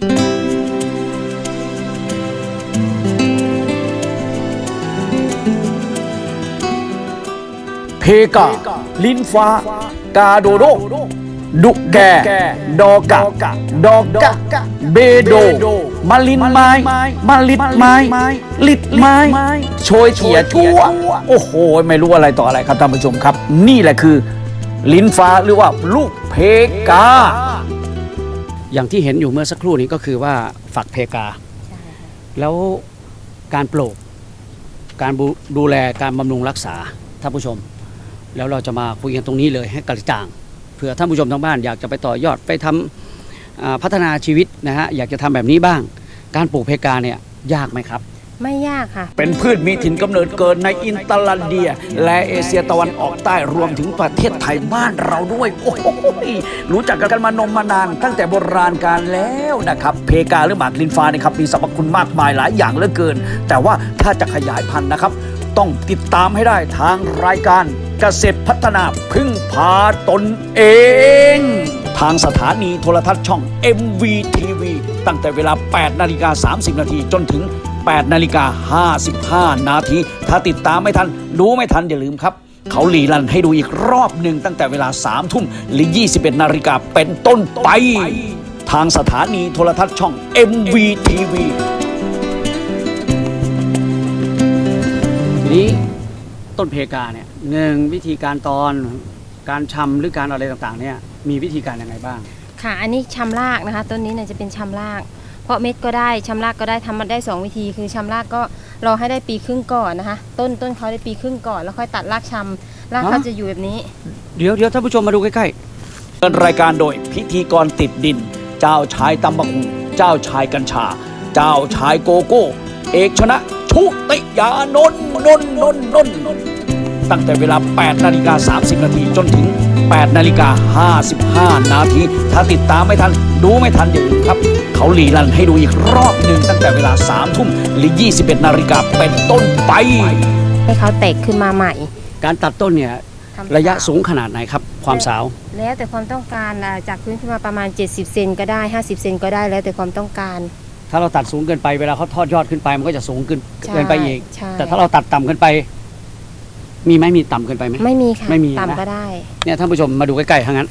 เพกา ลิ้นฟ้า กาโดโด ดุแก ดอกะ ดอกะ เบโด มาลินไม้ มาลิดไม้ ลิดไม้ โชยเฉียชั่ว โอ้โห ไม่รู้อะไรต่ออะไรครับท่านผู้ชมครับ นี่แหละคือ ลิ้นฟ้าหรือว่าลูกเพกา อย่างที่เห็นอยู่เมื่อสักครู่นี้ก็คือว่าฝักเพกา แล้วการปลูก การบูดูแลการบำรุงรักษาท่านผู้ชม แล้วเราจะมาคุยกันตรงนี้เลยให้กระจ่างเผื่อท่านผู้ชมทางบ้านอยากจะไปต่อยอดไปทำอ่าพัฒนาชีวิตนะฮะอยากจะทำแบบนี้บ้าง การปลูกเพกาเนี่ยยากไหมครับ ไม่ยากค่ะ เป็นพืชมีถิ่นกำเนิดเกิดในอินตอร์แลนเดีย และเอเชียตะวันออกใต้รวมถึงประเทศไทยบ้านเราด้วย โอ้โหรู้จักกันมานมมานาน ตั้งแต่โบราณการแล้วนะครับ เพกาหรือหมากลินฟ้านะครับมีสรรพคุณมากมายหลายอย่างเหลือเกิน แต่ว่าถ้าจะขยายพันธุ์นะครับ ต้องติดตามให้ได้ทางรายการเกษตรพัฒนาพึ่งพาตนเอง ทางสถานีโทรทัศน์ช่อง MVTV ตั้งแต่เวลา 8 นาฬิกา 30 นาทีจนถึง 8นาฬิกา55 นาที ถ้าติดตามไม่ทัน ดูไม่ทันอย่าลืมครับ เขาหลีลันให้ดูอีกรอบหนึ่งตั้งแต่เวลา 3 ทุ่มหรือ 21 นาฬิกาเป็นต้นไป ทางสถานีโทรทัศน์ช่อง MVTV ทีนี้ต้นเพกาเนี่ยหนึ่งวิธีการตอนการชำหรือการอะไรต่างๆเนี่ยมีวิธีการยังไงบ้าง ค่ะ อันนี้ชำรากนะคะ ต้นนี้เนี่ยจะเป็นชำรากเพราะเม็ดก็ได้ชำรากก็ได้ทำมันได้ 2 วิธี คือชำรากก็รอให้ได้ปีครึ่งก่อนนะคะ ต้นต้นเขาได้ปีครึ่งก่อน แล้วค่อยตัดรากชำรากเขาฮะจะอยู่แบบนี้ เดี๋ยวเดี๋ยวท่านผู้ชมมาดูใกล้ดำเนินรายการโดยพิธีกรติดดิน เจ้าชายตำบักหุงเจ้าชายกัญชา เจ้าชายโกโก้ เอกชนะชุติยานนท์นนท์นนท์นนท์นนท์ ตั้งแต่เวลา 8 นาฬิกา 30 นาทีจนถึง 8 นาฬิกา 55 นาที ถ้าติดตามไม่ทัน ดูไม่ทันอย่าลืมครับ เขาหลีลันให้ดูอีกรอบหนึ่งตั้งแต่เวลา 3 ทุ่มหรือ 21 นาฬิกาเป็นต้นไป ให้เขาแตกขึ้นมาใหม่ๆการตัดต้นเนี่ยทำระยะสาวสูงขนาดไหนครับ ความสาว แล้วแต่ความต้องการอะจากพื้นขึ้นมาประมาณ 70 เซนก็ได้ 50 เซนก็ได้แล้วแต่ความต้องการ ถ้าเราตัดสูงเกินไปเวลาเขาทอดยอดขึ้นไปมันก็จะสูงขึ้นใช่เกินไปอีก ใช่ แต่ถ้าเราตัดต่ำเกินไป มีไหมมีต่ำเกินไปไหม ไม่มีค่ะไม่มีนะ ต่ำก็ได้ เนี่ยท่านผู้ชมมาดูใกล้ๆทั้งนั้น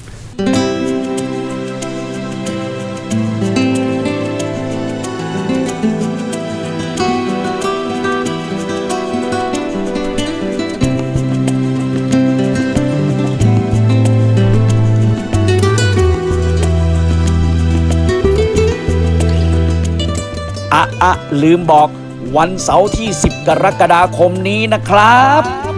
อะอะลืมบอกวันเสาร์ที่ 10 กรกฎาคมนี้นะครับ